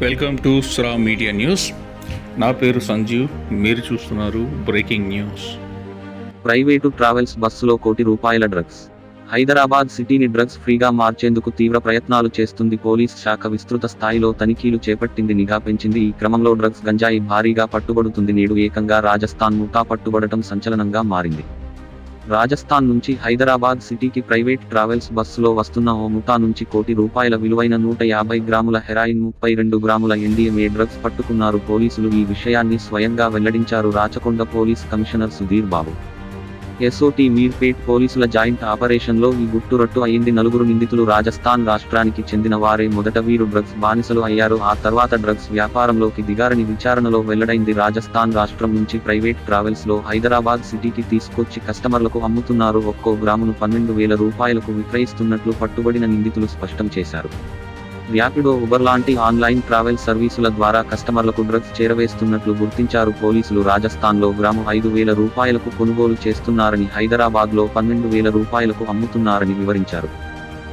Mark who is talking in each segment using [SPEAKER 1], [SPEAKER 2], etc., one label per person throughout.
[SPEAKER 1] Welcome to స్రా media news. నా పేరు సంజీవ్. మీరు చూస్తున్నారు బ్రేకింగ్ న్యూస్.
[SPEAKER 2] ప్రైవేటు ట్రావెల్స్ బస్సులో కోటి రూపాయల డ్రగ్స్. హైదరాబాద్ సిటీని డ్రగ్స్ ఫ్రీగా మార్చేందుకు తీవ్ర ప్రయత్నాలు చేస్తుంది పోలీస్ శాఖ. విస్తృత స్థాయిలో తనిఖీలు చేపట్టింది నిఘా పెంచింది. ఈ క్రమంలో డ్రగ్స్ గంజాయి భారీగా పట్టుబడుతుంది. నేడు ఏకంగా రాజస్థాన్ ముఠా పట్టుబడటం సంచలనంగా మారింది. రాజస్థాన్ నుంచి హైదరాబాద్ సిటీకి ప్రైవేట్ ట్రావెల్స్ బస్సులో వస్తున్న ఓ ముఠా నుంచి కోటి రూపాయల విలువైన నూట యాభై గ్రాముల హెరాయిన్ ముప్పై రెండు గ్రాముల ఎన్డీఎంఏ డ్రగ్స్ పట్టుకున్నారు పోలీసులు. ఈ విషయాన్ని స్వయంగా వెల్లడించారు Rachakonda police commissioner Sudheer Babu. SOT Meerpet పోలీసుల జాయింట్ ఆపరేషన్లో ఈ గుట్టురట్టు అయింది నలుగురు నిందితులు రాజస్థాన్ రాష్ట్రానికి చెందిన వారే. మొదట వీరు డ్రగ్స్ బానిసలు అయ్యారు. ఆ తర్వాత డ్రగ్స్ వ్యాపారంలోకి దిగారని విచారణలో వెల్లడైంది. రాజస్థాన్ రాష్ట్రం నుంచి ప్రైవేట్ ట్రావెల్స్లో హైదరాబాద్ సిటీకి తీసుకొచ్చి కస్టమర్లకు అమ్ముతున్నారు. ఒక్కో గ్రామును పన్నెండు వేల రూపాయలకు విక్రయిస్తున్నట్లు పట్టుబడిన నిందితులు స్పష్టం చేశారు. ర్యాపిడో ఉబర్ లాంటి ఆన్లైన్ ట్రావెల్ సర్వీసుల ద్వారా కస్టమర్లకు డ్రగ్స్ చేరవేస్తున్నట్లు గుర్తించారు పోలీసులు. రాజస్థాన్లో గ్రాము ఐదు వేల రూపాయలకు కొనుగోలు చేస్తున్నారని హైదరాబాద్లో పన్నెండు వేల రూపాయలకు అమ్ముతున్నారని వివరించారు.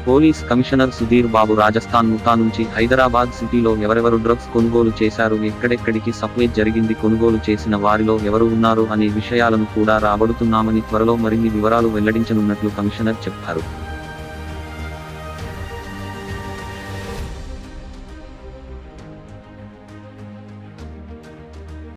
[SPEAKER 2] పోలీస్ కమిషనర్ సుధీర్ బాబు రాజస్థాన్ ముఠా నుంచి హైదరాబాద్ సిటీలో ఎవరెవరు డ్రగ్స్ కొనుగోలు చేశారు ఎక్కడెక్కడికి సప్లై జరిగింది కొనుగోలు చేసిన వారిలో ఎవరు ఉన్నారు అనే విషయాలను కూడా రాబడుతున్నామని త్వరలో మరిన్ని వివరాలు వెల్లడించనున్నట్లు కమిషనర్ చెప్పారు.